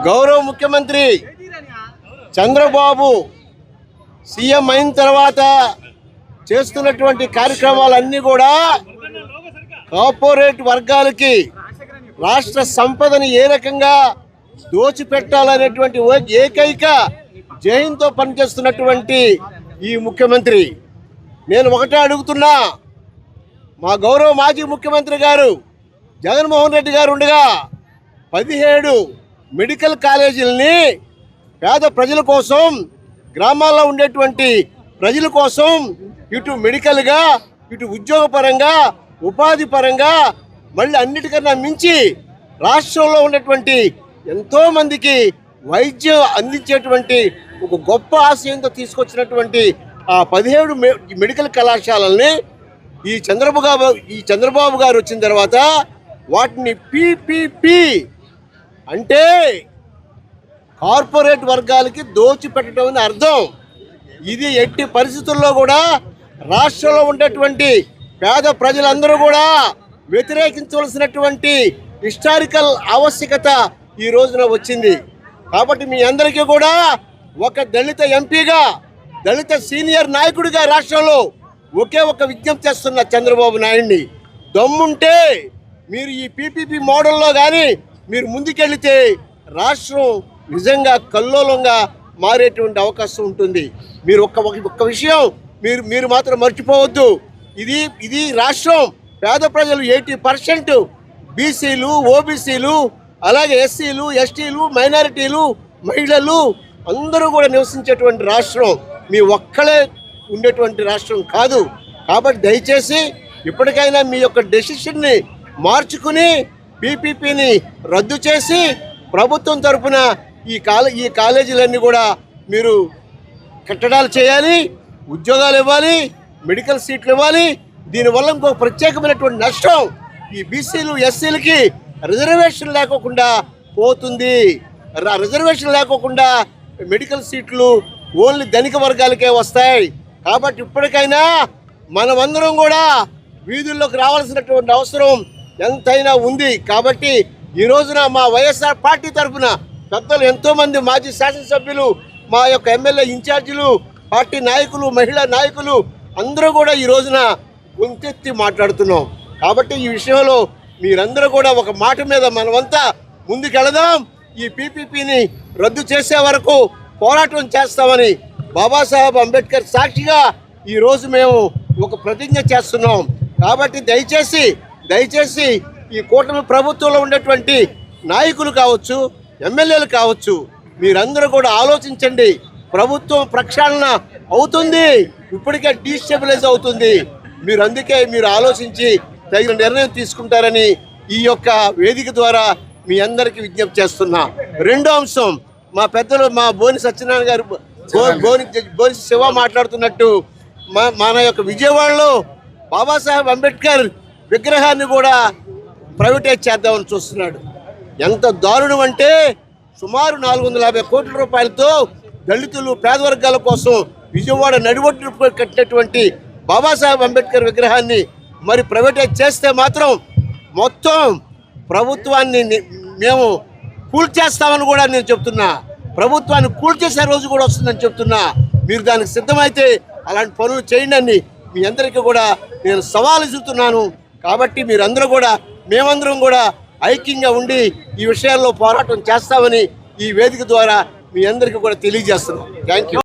గౌరవ ముఖ్యమంత్రి చంద్రబాబు సీఎం అయిన తర్వాత చేస్తున్నటువంటి కార్యక్రమాలన్నీ కూడా కార్పొరేట్ వర్గాలకి రాష్ట్ర సంపదని ఏ రకంగా దోచిపెట్టాలనేటువంటి ఏకైక జయంతో పనిచేస్తున్నటువంటి ఈ ముఖ్యమంత్రి. నేను ఒకటే అడుగుతున్నా మా గౌరవ మాజీ ముఖ్యమంత్రి గారు జగన్మోహన్ రెడ్డి గారు ఉండగా పదిహేడు మెడికల్ కాలేజీలని పేద ప్రజల కోసం గ్రామాల్లో ఉండేటువంటి ప్రజల కోసం ఇటు మెడికల్గా ఇటు ఉద్యోగపరంగా ఉపాధి పరంగా మళ్ళీ అన్నిటికన్నా మించి రాష్ట్రంలో ఉన్నటువంటి ఎంతోమందికి వైద్యం అందించేటువంటి ఒక గొప్ప ఆశయంతో తీసుకొచ్చినటువంటి ఆ పదిహేడు మె- మెడికల్ కళాశాలల్ని ఈ చంద్రబాబు ఈ చంద్రబాబు గారు వచ్చిన తర్వాత వాటిని పీపీపీ అంటే కార్పొరేట్ వర్గాలకి దోచిపెట్టడం అని అర్థం. ఇది ఎట్టి పరిస్థితుల్లో కూడా రాష్ట్రంలో ఉండేటువంటి పేద ప్రజలందరూ కూడా వ్యతిరేకించవలసినటువంటి హిస్టారికల్ ఆవశ్యకత ఈ రోజున వచ్చింది. కాబట్టి మీ అందరికీ కూడా ఒక దళిత ఎంపీగా దళిత సీనియర్ నాయకుడిగా రాష్ట్రంలో ఒకే ఒక విజ్ఞప్తి చేస్తున్న చంద్రబాబు నాయుడిని. దమ్ముంటే మీరు ఈ పీపీపీ మోడల్లో కానీ మీరు ముందుకెళ్తే రాష్ట్రం నిజంగా కల్లోలంగా మారేటువంటి అవకాశం ఉంటుంది. మీరు ఒక్క ఒక- ఒక్క విషయం మీరు మీరు మాత్రం మర్చిపోవద్దు. ఇది ఇది రాష్ట్రం. పేద ప్రజలు ఎయిటీ పర్సెంట్ బీసీలు ఓబీసీలు అలాగే ఎస్సీలు ఎస్టీలు మైనారిటీలు మహిళలు అందరూ కూడా నివసించేటువంటి రాష్ట్రం. మీ ఒక్కలే ఉండేటువంటి రాష్ట్రం కాదు. కాబట్టి దయచేసి ఇప్పటికైనా మీ యొక్క డెసిషన్ని మార్చుకుని పీపీపీని రద్దు చేసి ప్రభుత్వం తరపున ఈ కాలే ఈ కాలేజీలన్నీ కూడా మీరు కట్టడాలు చేయాలి ఉద్యోగాలు ఇవ్వాలి మెడికల్ సీట్లు ఇవ్వాలి. దీనివల్ల ఇంకొక ప్రత్యేకమైనటువంటి నష్టం ఈ బీసీలు ఎస్సీలకి రిజర్వేషన్ లేకోకుండా పోతుంది. రిజర్వేషన్ లేకోకుండా మెడికల్ సీట్లు ఓన్లీ ధనిక వర్గాలకే వస్తాయి. కాబట్టి ఇప్పటికైనా మనమందరం కూడా వీధుల్లోకి రావాల్సినటువంటి అవసరం ఎంతైనా ఉంది. కాబట్టి ఈ రోజున మా వైఎస్ఆర్ పార్టీ తరఫున పెద్దలు ఎంతోమంది మాజీ శాసనసభ్యులు మా యొక్క ఎమ్మెల్యే ఇన్ఛార్జీలు పార్టీ నాయకులు మహిళా నాయకులు అందరూ కూడా ఈ రోజున గొంతెత్తి మాట్లాడుతున్నాం. కాబట్టి ఈ విషయంలో మీరందరూ కూడా ఒక మాట మీద మనమంతా ముందుకెళదాం. ఈ పీపీపీని రద్దు చేసే వరకు పోరాటం చేస్తామని బాబాసాహెబ్ అంబేద్కర్ సాక్షిగా ఈరోజు మేము ఒక ప్రతిజ్ఞ చేస్తున్నాం. కాబట్టి దయచేసి దయచేసి ఈ కూటమి ప్రభుత్వంలో ఉండేటువంటి నాయకులు కావచ్చు ఎమ్మెల్యేలు కావచ్చు మీరందరూ కూడా ఆలోచించండి. ప్రభుత్వం ప్రక్షాళన అవుతుంది. ఇప్పటికే డీస్టెబిలైజ్ అవుతుంది. మీరు అందుకే మీరు ఆలోచించి తగిన నిర్ణయం తీసుకుంటారని ఈ యొక్క వేదిక ద్వారా మీ అందరికీ విజ్ఞప్తి చేస్తున్నా. రెండో అంశం మా పెద్దలు మా బోని సత్యనారాయణ గారు బోని బోని శివ మాట్లాడుతున్నట్టు మా మన యొక్క విజయవాడలో బాబాసాహెబ్ అంబేద్కర్ విగ్రహాన్ని కూడా ప్రైవేటైజ్ చేద్దామని చూస్తున్నాడు. ఎంత దారుణం అంటే సుమారు నాలుగు వందల యాభై కోట్ల రూపాయలతో దళితులు పేద వర్గాల కోసం విజయవాడ నడిబొట్టు కట్టినటువంటి బాబాసాహెబ్ అంబేద్కర్ విగ్రహాన్ని మరి ప్రైవేటైజ్ చేస్తే మాత్రం మొత్తం ప్రభుత్వాన్ని మేము కూల్చేస్తామని కూడా నేను చెప్తున్నా. ప్రభుత్వాన్ని కూల్చేసే రోజు కూడా వస్తుందని చెప్తున్నా. మీరు దానికి సిద్ధమైతే అలాంటి పనులు చేయండి అని మీ అందరికీ కూడా నేను సవాలు ఇస్తున్నాను కాబట్టి మీరందరూ కూడా మేమందరం కూడా ఐక్యంగా ఉండి ఈ విషయాల్లో పోరాటం చేస్తామని ఈ వేదిక ద్వారా మీ అందరికీ కూడా తెలియజేస్తున్నాం. Thank you